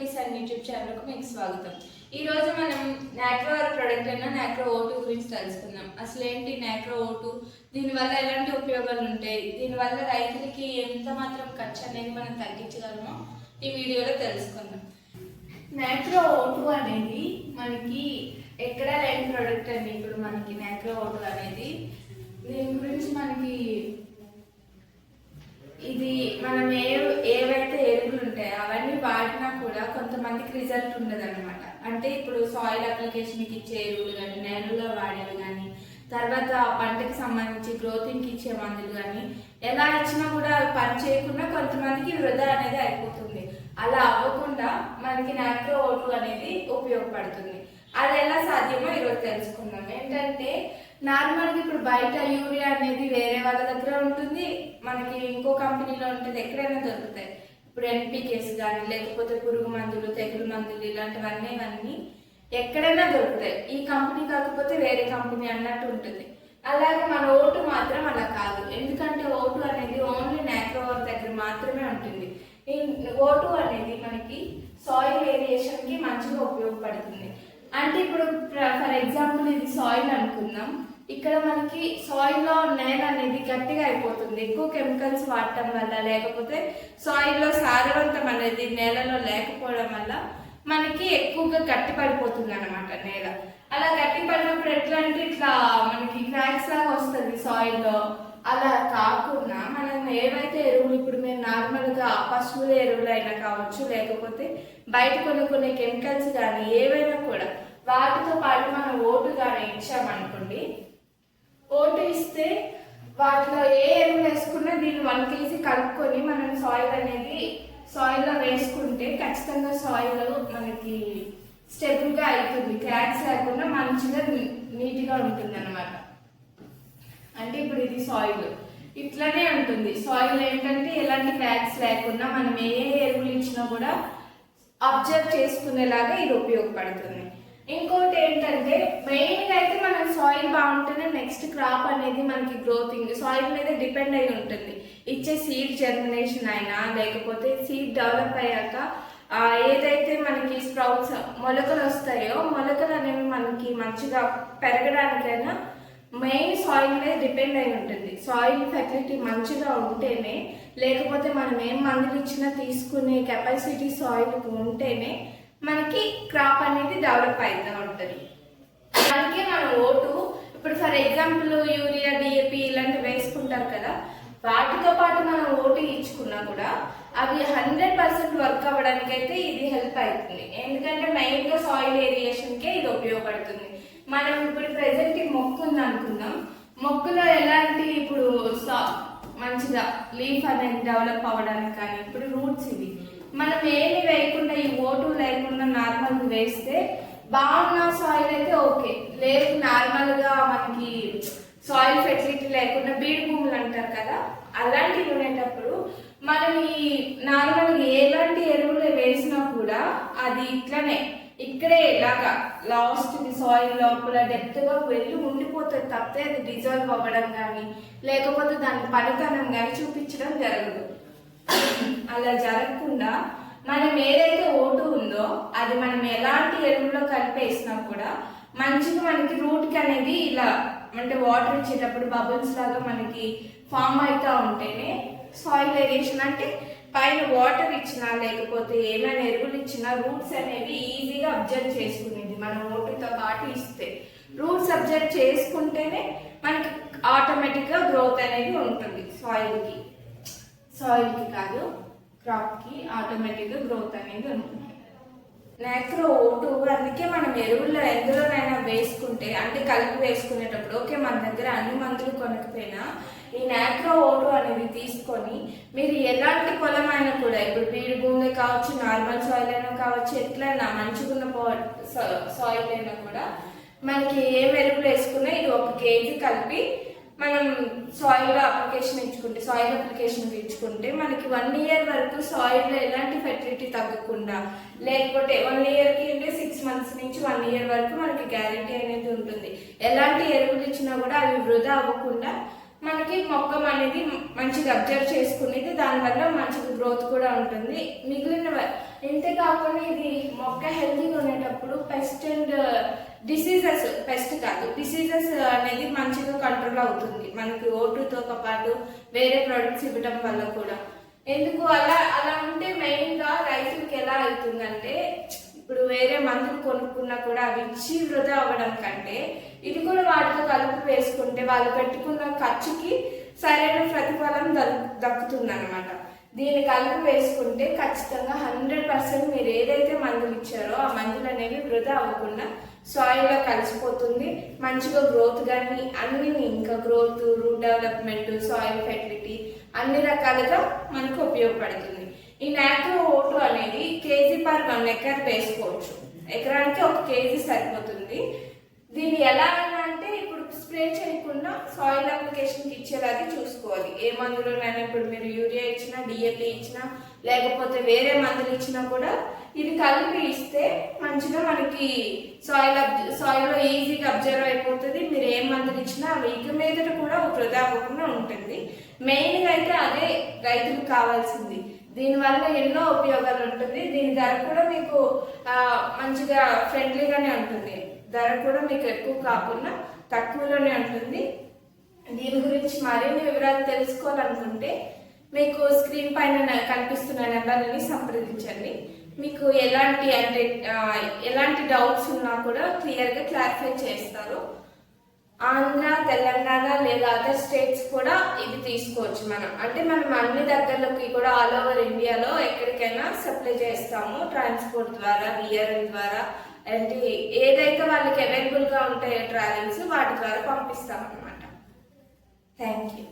Kisan YouTube ఛానల్కు మీకు స్వాగతం. ఈ రోజు మనం నాక్రో ప్రొడక్ట్ అయిన నాక్రో ఓటు గురించి తెలుసుకుందాం. అసలు ఏంటి నాక్రో ఓటు దీనివల్ల ఎలాంటి ఉపయోగాలు ఉంటాయి? దీనివల్ల రైతులకి ఎంత మాత్రం ఖర్చు అనేది మనం తగ్గించగలమో ఈ వీడియోలో తెలుసుకుందాం. నాక్రో ఓటు అనేది మనకి ఎక్కడ లేని ప్రోడక్ట్ అండి. ఇప్పుడు మనకి నాక్రో ఓటు అనేది దీని గురించి మనకి ఇది మనం ఏ ఏవైతే ఎరువులు ఉంటాయి. అవన్నీ వాడినా కూడా కొంతమందికి రిజల్ట్ ఉండదు అనమాట అంటే ఇప్పుడు సాయిల్ అప్లికేషన్కి ఇచ్చే ఎరువులు కానీ నేలలో వాడేవి కానీ తర్వాత పంటకి సంబంధించి గ్రోతింగ్కి ఇచ్చే మందులు కానీ ఎలా ఇచ్చినా కూడా పని చేయకుండా కొంతమందికి వృధా అనేది అయిపోతుంది. అలా అవ్వకుండా మనకి నాక్రో ఓటు అనేది ఉపయోగపడుతుంది. అది ఎలా సాధ్యమో ఈరోజు తెలుసుకుందాం. ఏంటంటే నార్మల్గా ఇప్పుడు బయట యూరియా అనేది వేరే వాళ్ళ దగ్గర ఉంటుంది. మనకి ఇంకో కంపెనీలో ఉంటుంది. ఎక్కడైనా దొరుకుతాయి. ఇప్పుడు ఎన్పికేస్ కానీ లేకపోతే పురుగు మందులు తెగులు మందులు ఇలాంటివన్నీ ఇవన్నీ ఎక్కడైనా దొరుకుతాయి. ఈ కంపెనీ కాకపోతే వేరే కంపెనీ అన్నట్టు ఉంటుంది. అలాగే మన ఓటు మాత్రం అలా కాదు. ఎందుకంటే ఓటు అనేది ఓన్లీ నేత్రవర్ దగ్గర మాత్రమే ఉంటుంది. ఓటు అనేది మనకి సాయిల్ వేరియేషన్కి మంచిగా ఉపయోగపడుతుంది. అంటే ఇప్పుడు ఫర్ ఎగ్జాంపుల్ ఇది సాయిల్ అనుకుందాం. ఇక్కడ మనకి సాయిల్లో నేల అనేది గట్టిగా అయిపోతుంది. ఎక్కువ కెమికల్స్ వాడటం వల్ల లేకపోతే సాయిల్లో సారవంతం అనేది నేలలో లేకపోవడం వల్ల మనకి ఎక్కువగా గట్టి పడిపోతుంది అనమాట నేల. అలా గట్టి పడినప్పుడు ఎట్లా అంటే ఇట్లా మనకి క్రాక్స్ లాగా వస్తుంది సాయిల్లో? అలా కాకుండా మనం ఏవైతే ఎరువులు ఇప్పుడు మేము నార్మల్గా పశువుల ఎరువులు అయినా కావచ్చు లేకపోతే బయట కొనుక్కునే కెమికల్స్ కానీ ఏవైనా కూడా వాటితో పాటు మనం ఓటు కానీ ఇచ్చామనుకోండి ఓటు ఇస్తే వాటిలో ఏ ఎరువు వేసుకున్నా దీన్ని వన్ కేజీ కలుపుకొని మనం సాయిల్ అనేది సాయిల్లో వేసుకుంటే ఖచ్చితంగా సాయిల్ మనకి స్టెబుల్గా అవుతుంది క్రాక్స్ లేకుండా మంచిగా నీట్గా ఉంటుంది అనమాట అంటే ఇప్పుడు ఇది సాయిల్ ఇట్లానే ఉంటుంది. సాయిల్ ఏంటంటే ఎలాంటి క్రాక్స్ లేకుండా మనం ఏ ఎరువులు ఇచ్చినా కూడా అబ్జర్వ్ చేసుకునేలాగా ఇది ఉపయోగపడుతుంది. ఇంకోటి ఏంటంటే మెయిన్గా అయితే మనం సాయిల్ బాగుంటేనే నెక్స్ట్ క్రాప్ అనేది మనకి గ్రోతింగ్ సాయిల్ మీద డిపెండ్ అయి ఉంటుంది. ఇచ్చే సీడ్ జర్మినేషన్ అయినా లేకపోతే సీడ్ డెవలప్ అయ్యాక ఏదైతే మనకి స్ప్రౌట్స్ మొలకలు వస్తాయో మొలకలు అనేవి మనకి మంచిగా పెరగడానికైనా మెయిన్ సాయిల్ మీద డిపెండ్ అయి ఉంటుంది. సాయిల్ ఫెసిలిటీ మంచిగా ఉంటేనే లేకపోతే మనం ఏం మందులు ఇచ్చినా తీసుకునే కెపాసిటీ సాయిల్కి ఉంటేనే మనకి క్రాప్ అనేది డెవలప్ అవుతూ ఉంటుంది. అందుకే మన ఓటు ఇప్పుడు ఫర్ ఎగ్జాంపుల్ యూరియా డిఏపి ఇలాంటివి వేసుకుంటారు కదా వాటితో పాటు మనం ఓటు ఇచ్చుకున్నా కూడా అవి హండ్రెడ్ పర్సెంట్ వర్క్ అవ్వడానికి అయితే ఇది హెల్ప్ అవుతుంది ఎందుకంటే మెయిన్గా సాయిల్ ఏరియేషన్కే ఇది ఉపయోగపడుతుంది. మనం ఇప్పుడు ప్రెసెంట్ ఈ మొక్క ఉంది అనుకుందాం మొక్కలో ఎలాంటి ఇప్పుడు సా- మంచిగా లీఫ్ అనేది డెవలప్ అవ్వడానికి కానీ ఇప్పుడు రూట్స్ ఇవి మనం ఏమి ఓటు లేకుండా నార్మల్ వేస్తే బాగున్న సాయిల్ అయితే ఓకే లేదు నార్మల్గా మనకి సాయిల్ ఫెసిలిటీ లేకుండా బీడు భూములు అంటారు కదా అలాంటివి ఉండేటప్పుడు మనం ఈ నార్మల్ ఎలాంటి ఎరువులు వేసినా కూడా అది ఇట్లనే ఇక్కడే ఇలాగా లాస్ట్ సాయిల్ లోపల డెప్త్గా వెళ్ళి ఉండిపోతుంది తప్పితే అది డిజాల్వ్ అవ్వడం కానీ లేకపోతే దాని పనితనం కానీ చూపించడం జరగదు. అలా జరగకుండా మనం ఏదైతే ఓటు ఉందో అది మనం ఎలాంటి ఎరువులో కలిపేసినా కూడా మంచిగా మనకి రూట్కి అనేది ఇలా అంటే వాటర్ ఇచ్చేటప్పుడు బబుల్స్ లాగా మనకి ఫామ్ అవుతూ ఉంటేనే సాయిల్ ఏరియేషన్ అంటే పైన వాటర్ ఇచ్చినా లేకపోతే ఏమైనా ఎరువులు ఇచ్చినా రూట్స్ అనేవి ఈజీగా అబ్జర్వ్ చేసుకునేది. మనం ఓటుతో పాటు ఇస్తే రూట్స్ అబ్జర్వ్ చేసుకుంటేనే మనకి ఆటోమేటిక్గా గ్రోత్ అనేది ఉంటుంది సాయిల్కి సాయిల్కి కాదు క్రాప్కి ఆటోమేటిక్గా గ్రోత్ అనేది ఉంటుంది. నాక్రో ఓటు అందుకే మనం ఎరువుల్లో ఎందులోనైనా వేసుకుంటే అంటే కలిపి వేసుకునేటప్పుడు ఓకే మన దగ్గర అన్ని మందులు కొనకపోయినా ఈ నాక్రో ఓటు అనేది తీసుకొని మీరు ఎలాంటి పొలం అయినా కూడా ఇప్పుడు బీడు భూమి కావచ్చు నార్మల్ సాయిల్ అయినా కావచ్చు ఎట్లయినా మంచిగున్న సాయిల్ అయినా కూడా మనకి ఏ ఎరువులు వేసుకున్నా ఇది ఒక కేజీ కలిపి మనం సాయిల్ అప్లికేషన్ ఇచ్చుకుంటే సాయిల్ అప్లికేషన్ ఇచ్చుకుంటే మనకి వన్ ఇయర్ వరకు సాయిల్లో ఎలాంటి ఫెర్టిలిటీ తగ్గకుండా లేకపోతే వన్ ఇయర్కి అంటే సిక్స్ మంత్స్ నుంచి వన్ ఇయర్ వరకు మనకి గ్యారంటీ అనేది ఉంటుంది. ఎలాంటి ఎరువులు ఇచ్చినా కూడా అవి వృధా అవ్వకుండా మనకి మొక్క అనేది మంచిగా అబ్జర్వ్ చేసుకునేది దానివల్ల మంచిగా గ్రోత్ కూడా ఉంటుంది. మిగిలిన ఇంతే కాకుండా ఇది మొక్క హెల్తీగా ఉండేటప్పుడు పెస్ట్ అండ్ డిసీజెస్ పెస్ట్ కాదు. డిసీజెస్ uh, అనేది మంచిగా కంట్రోల్ అవుతుంది. మనకి ఓటుతో పాటు వేరే ప్రొడక్ట్స్ ఇవ్వడం వల్ల కూడా. ఎందుకు? అలా అలా ఉంటే మెయిన్గా రైతులకు ఎలా అవుతుందంటే ఇప్పుడు వేరే మందులు కొనుక్కున్నా కూడా అవి ఇచ్చి వృధా అవ్వడం కంటే ఇది కూడా వాటితో కలుపు వేసుకుంటే వాళ్ళు పెట్టుకున్న ఖర్చుకి సరైన ప్రతిఫలం దక్కుతుంది అనమాట దీని కలుపు వేసుకుంటే ఖచ్చితంగా హండ్రెడ్ పర్సెంట్ మీరు ఏదైతే మందులు ఇచ్చారో ఆ మందులు అనేవి వృధా అవ్వకుండా సాయిల్లో కలిసిపోతుంది మంచిగా గ్రోత్ కానీ అన్ని ఇంకా growth root development soil fertility అన్ని రకాలుగా మనకు ఉపయోగపడుతుంది. ఈ నాక్రో ఓటు అనేది కేజీ పర్ వన్ ఎకర్ వేసుకోవచ్చు. ఎకరానికి ఒక కేజీ సరిపోతుంది. దీన్ని ఎలా అయినా అంటే ఇప్పుడు స్ప్రే చేయకుండా సాయిల్ అప్లికేషన్కి ఇచ్చేలాగే చూసుకోవాలి. ఏ మందులోనైనా ఇప్పుడు మీరు యూరియా ఇచ్చినా డిఏపి ఇచ్చినా లేకపోతే వేరే మందులు ఇచ్చినా కూడా ఇది కలిపి ఇస్తే మంచిగా మనకి సాయిల్ సాయిల్లో ఈజీగా అబ్జర్వ్ అయిపోతుంది. మీరు ఏ మందులు ఇచ్చినా వీక్ మీద మీదట కూడా వృధా అవ్వకుండా ఉంటుంది. మెయిన్గా అయితే అదే రైతులకు కావాల్సింది. దీనివల్ల ఎన్నో ఉపయోగాలు ఉంటుంది. దీని ధర కూడా మీకు మంచిగా ఫ్రెండ్లీగానే ఉంటుంది. ధర కూడా మీకు ఎక్కువ కాకుండా తక్కువలోనే ఉంటుంది. దీని గురించి మరిన్ని వివరాలు తెలుసుకోవాలనుకుంటే మీకు స్క్రీన్ పైన కనిపిస్తున్న నెంబర్ని సంప్రదించండి. మీకు ఎలాంటి అంటే ఎలాంటి డౌట్స్ ఉన్నా కూడా క్లియర్గా క్లారిఫై చేస్తారు. ఆంధ్ర తెలంగాణ లేదా అదర్ స్టేట్స్ కూడా ఇది తీసుకోవచ్చు మనం. అంటే మనం అన్ని దగ్గరలోకి కూడా ఆల్ ఓవర్ ఇండియాలో ఎక్కడికైనా సప్లై చేస్తాము ట్రాన్స్పోర్ట్ ద్వారా విఆర్ఎల్ ద్వారా. అంటే ఏదైతే వాళ్ళకి అవైలబుల్గా ఉంటాయో ట్రావెల్స్ వాటి ద్వారా పంపిస్తాం అనమాట థ్యాంక్ యూ